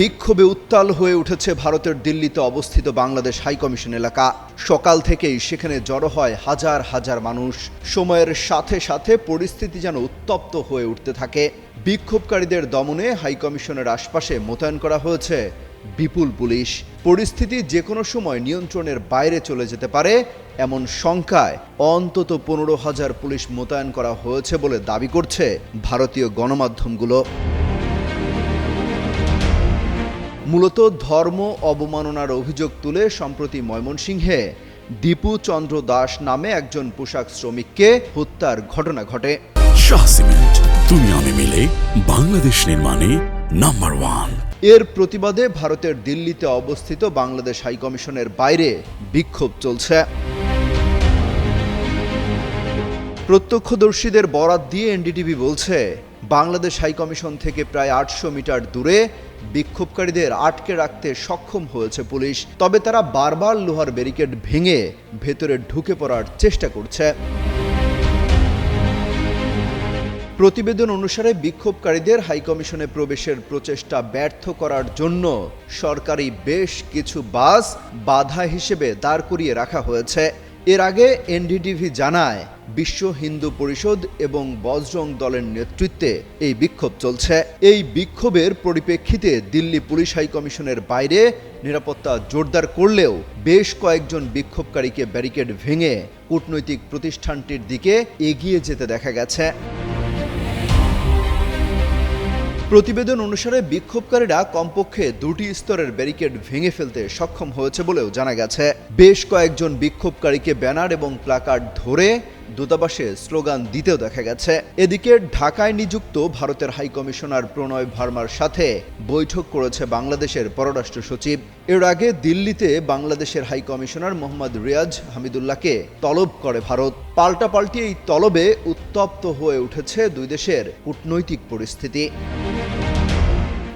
বিক্ষোভে উত্তাল হয়ে উঠেছে ভারতের দিল্লিতে অবস্থিত বাংলাদেশ হাইকমিশন এলাকা। সকাল থেকেই সেখানে জড়ো হয় হাজার হাজার মানুষ। সময়ের সাথে সাথে পরিস্থিতি যেন উত্তপ্ত হয়ে উঠতে থাকে। বিক্ষোভকারীদের দমনে হাইকমিশনের আশপাশে মোতায়েন করা হয়েছে বিপুল পুলিশ। পরিস্থিতি যে কোনো সময় নিয়ন্ত্রণের বাইরে চলে যেতে পারে এমন শঙ্কায় অন্তত পনেরো হাজার পুলিশ মোতায়েন করা হয়েছে বলে দাবি করছে ভারতীয় গণমাধ্যমগুলো। মূলত ধর্ম অবমাননার অভিযোগ তুলে সম্প্রতি ময়মনসিংহে। দীপু চন্দ্র দাস নামে একজন পোশাক শ্রমিককে হত্যার ঘটনা ঘটে। শাহ সিমেন্ট তুমি আমি মিলে বাংলাদেশ নির্মাণে নাম্বার ওয়ান। এর প্রতিবাদে ভারতের দিল্লিতে অবস্থিত বাংলাদেশ হাইকমিশনের বাইরে বিক্ষোভ চলছে। প্রত্যক্ষদর্শীদের বরাত দিয়ে এনডিটিভি বলছে বাংলাদেশ হাইকমিশন থেকে প্রায় আটশো মিটার দূরে বিক্ষোভকারীদের আটকে রাখতে সক্ষম হয়েছে পুলিশ, তবে তারা বারবার লোহার ব্যারিকেড ভেঙে ভেতরে ঢুকে পড়ার চেষ্টা করছে। প্রতিবেদন অনুসারে বিক্ষোভকারীদের হাইকমিশনে প্রবেশের প্রচেষ্টা ব্যর্থ করার জন্য সরকারি বেশ কিছু বাস বাধা হিসেবে দাঁড় করিয়ে রাখা হয়েছে। এর আগে এনডিটিভি জানায়, বিশ্ব হিন্দু পরিষদ এবং বজরং দলের নেতৃত্বে এই বিক্ষোভ চলছে। এই বিক্ষোভের পরিপ্রেক্ষিতে দিল্লি পুলিশ হাইকমিশনের বাইরে নিরাপত্তা জোরদার করলেও বেশ কয়েকজন বিক্ষোভকারীকে ব্যারিকেড ভেঙে কূটনৈতিক প্রতিষ্ঠানটির দিকে এগিয়ে যেতে দেখা গেছে। প্রতিবেদন অনুসারে বিক্ষোভকারীরা কমপক্ষে দুটি স্তরের ব্যারিকেড ভেঙে ফেলতে সক্ষম হয়েছে বলেও জানা গেছে। বেশ কয়েকজন বিক্ষোভকারীকে ব্যানার এবং প্লাকার্ড ধরে দূতাবাসে স্লোগান দিতেও দেখা গেছে। এদিকে ঢাকায় নিযুক্ত ভারতের হাইকমিশনার প্রণয় ভার্মার সাথে বৈঠক করেছে বাংলাদেশের পররাষ্ট্র সচিব। এর আগে দিল্লিতে বাংলাদেশের হাইকমিশনার মোহাম্মদ রিয়াজ হামিদুল্লাহকে তলব করে ভারত। পাল্টাপাল্টি এই তলবে উত্তপ্ত হয়ে উঠেছে দুই দেশের কূটনৈতিক পরিস্থিতি।